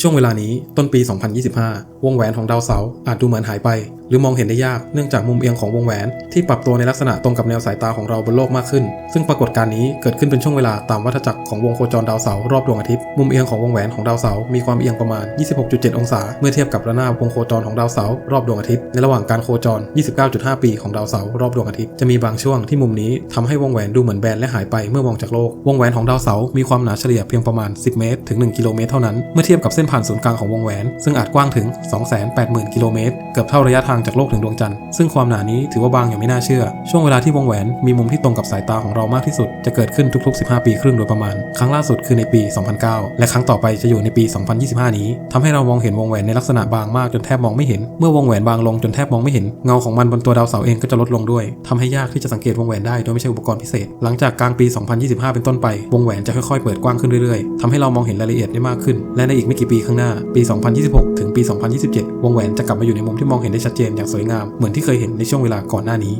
ช่วงเวลานี้ต้นปี 2025 วงแหวนของดาวเสาร์อาจดูเหมือนหายไปหรือมองเห็นได้ยากเนื่องจากมุมเอียงของวงแหวนที่ปรับตัวในลักษณะตรงกับแนวสายตาของเราบนโลกมากขึ้น ซึ่งปรากฏการณ์นี้เกิดขึ้นเป็นช่วงเวลาตามวัฏจักรของวงโคจรดาวเสาร์รอบดวงอาทิตย์ มุมเอียงของวงแหวนของดาวเสาร์มีความเอียงประมาณ 26.7 องศา เมื่อเทียบกับระนาบวงโคจรของดาวเสาร์รอบดวงอาทิตย์ ในระหว่างการโคจร 29.5 ปีของดาวเสาร์รอบดวงอาทิตย์ จะมีบางช่วงที่มุมนี้ทำให้วงแหวนดูเหมือนแบนและหายไปเมื่อมองจากโลก วงแหวนของดาวเสาร์มีความหนาเฉลี่ยเพียงประมาณ 10 เมตร ถึง 1 กิโลเมตรเท่านั้น เมื่อเทียบกับเส้นผ่านศูนย์กลางของวงแหวน ซึ่งอาจกว้างถึง 280,000 กิโลเมตร เกือบเท่าระยะทางจากโลกถึงดวงจันทร์ซึ่งความหนานี้ถือว่าบางอย่างไม่น่าเชื่อ ช่วงเวลาที่วงแหวนมีมุมที่ตรงกับสายตาของเรามากที่สุด จะเกิดขึ้นทุก ๆ 15 ปีครึ่งโดยประมาณ ครั้งล่าสุดคือในปี 2009 และครั้งต่อไปจะอยู่ในปี 2025 นี้ทำให้เรามองเห็นวงแหวนในลักษณะบางมากจนแทบมองไม่เห็น เมื่อวงแหวนบางลงจนแทบมองไม่เห็นเงาของมันบนตัวดาวเสาร์เองก็จะลดลงด้วยทำให้ยากที่จะสังเกตวงแหวนได้โดยไม่ใช่อุปกรณ์พิเศษ หลังจากกลางปี 2025 เป็นต้นไป วงแหวนจะค่อยๆ เปิดกว้างขึ้นเรื่อยๆทำให้เรามองเห็นรายละเอียดได้มากขึ้น และในอีกไม่กี่ปีข้างหน้า ปี 2026 ถึงปี 2027 วงแหวนจะกลับมาอยู่ในมุมที่มองเห็นได้ชัดเจนอย่างสวยงามเหมือนที่เคยเห็นในช่วงเวลาก่อนหน้านี้